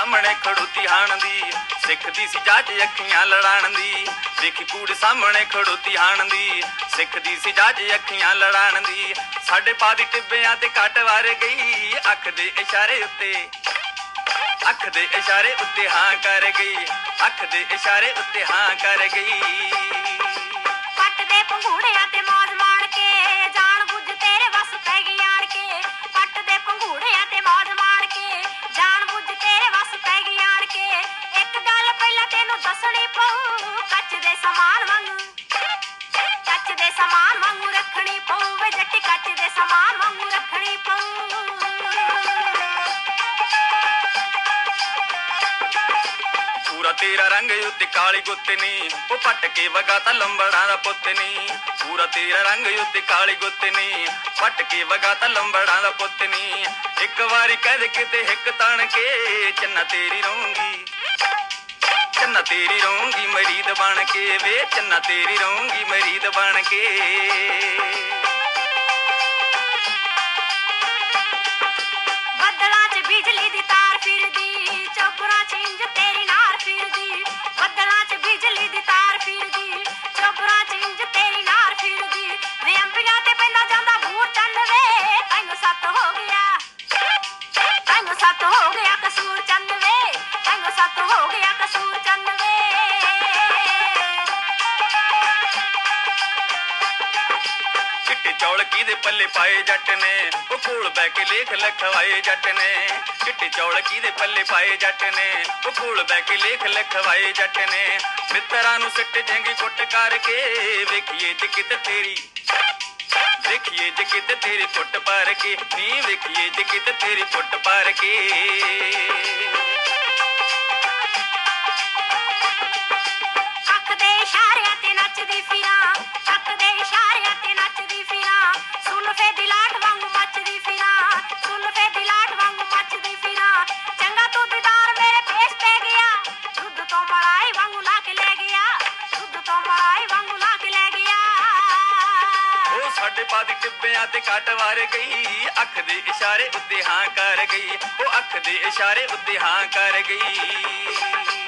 ਸਾਹਮਣੇ ਖੜੋਤੀ ਹਾਣ ਦੀ ਸਿੱਖਦੀ ਸੀ ਜੱਜ ਅੱਖੀਆਂ ਲੜਾਣ ਦੀ ਵੇਖੀ ਕੂੜ ਸਾਹਮਣੇ ਖੜੋਤੀ ਹਾਣ ਦੀ ਸਿੱਖਦੀ ਸੀ ਜੱਜ ਅੱਖੀਆਂ ਲੜਾਣ ਦੀ ਸਾਡੇ ਪਾ ਦੀ ਟਿੱਬਿਆਂ ਤੇ ਕੱਟ ਵਾਰ ਗਈ, ਅੱਖ ਦੇ ਇਸ਼ਾਰੇ ਉੱਤੇ। ਅੱਖ ਦੇ ਇਸ਼ਾਰੇ ਉੱਤੇ ਹਾਂ ਕਰ ਗਈ, ਅੱਖ ਦੇ ਇਸ਼ਾਰੇ ਉੱਤੇ ਹਾਂ ਕਰ ਗਈ। ਪੱਟ ਦੇ ਪੰਘੂੜਿਆਂ ਦੱਸਣੀ ਪਊ, ਕੱਚ ਦੇ ਸਮਾਨ ਵਾਂਗੂ। ਕੱਚ ਦੇ ਸਮਾਨ ਵਾਂਗੂ ਰੱਖਣੀ ਪਊ, ਵੇ ਜੱਟੀ ਕੱਚ ਦੇ ਸਮਾਨ ਵਾਂਗੂ ਰੱਖਣੀ ਪਊ। ਪੂਰਾ ਤੇਰਾ ਰੰਗ ਉੱਤੇ ਕਾਲੀ ਗੁੱਤਨੀ ਉਹ ਪੱਟ ਕੇ ਵਗਾ ਤਾਂ ਲੰਬੜਾਂ ਦਾ ਪੁੱਤ ਨੀ। ਪੂਰਾ ਤੇਰਾ ਰੰਗ ਉੱਤੇ ਕਾਲੀ ਗੁੱਤਨੀ ਪੱਟ ਕੇ ਵਗਾ ਤਾਂ ਲੰਬੜਾਂ ਦਾ ਪੁੱਤ ਨੀ। ਇੱਕ ਵਾਰੀ ਕਹਿ ਦੇ ਕਿਤੇ ਹਿੱਕ ਤਣ ਕੇ, ਚੰਨਾ ਤੇਰੀ ਰਹੂੰਗੀ ਚੰਨਾ ਤੇਰੀ ਰਹੂੰਗੀ ਮਰੀਦ ਬਣ ਕੇ ਵੇ ਚੰਨਾ ਤੇਰੀ ਰਹੂੰਗੀ ਮਰੀਦ ਬਣ ਕੇ ਚਿੱਟੇ ਚੌਲ ਕਿਹਦੇ ਪੱਲੇ ਪਾਏ ਜੱਟ ਨੇ। ਉਹ ਕੋਲ ਬੈ ਕੇ ਲੇਖ ਲਿਖਵਾਏ ਜੱਟ ਨੇ। ਚਿੱਟੇ ਚੌਲ ਕਿਹਦੇ ਪੱਲੇ ਪਾਏ ਜੱਟ ਨੇ। ਉਹ ਕੋਲ ਬੈ ਕੇ ਲੇਖ ਲਿਖਵਾਏ ਜੱਟ ਨੇ। ਮਿੱਤਰਾਂ ਨੂੰ ਸਿੱਟ ਜੰਗੀ ਕੁੱਟ ਕਰਕੇ। ਵੇਖੀਏ ਜੇ ਕਿਤੇ ਤੇਰੀ ਵੇਖੀਏ ਜੇ ਕਿਤੇ ਤੇਰੀ ਫੁੱਟ ਪਾਰ ਕੇ। ਨੀ ਵੇਖੀਏ ਜੇ ਕਿਤੇ ਤੇਰੀ ਫੁੱਟ ਪਾਰ ਕੇ। ਸਾਡੇ ਪਾਦੀ ਟਿੱਬਿਆਂ ਤੇ ਕੱਟ ਵਾਰ ਗਈ। ਅੱਖ ਦੇ ਇਸ਼ਾਰੇ ਉੱਤੇ ਹਾਂ ਕਰ ਗਈ। ਉਹ ਅੱਖ ਦੇ ਇਸ਼ਾਰੇ ਉੱਤੇ ਹਾਂ ਕਰ ਗਈ।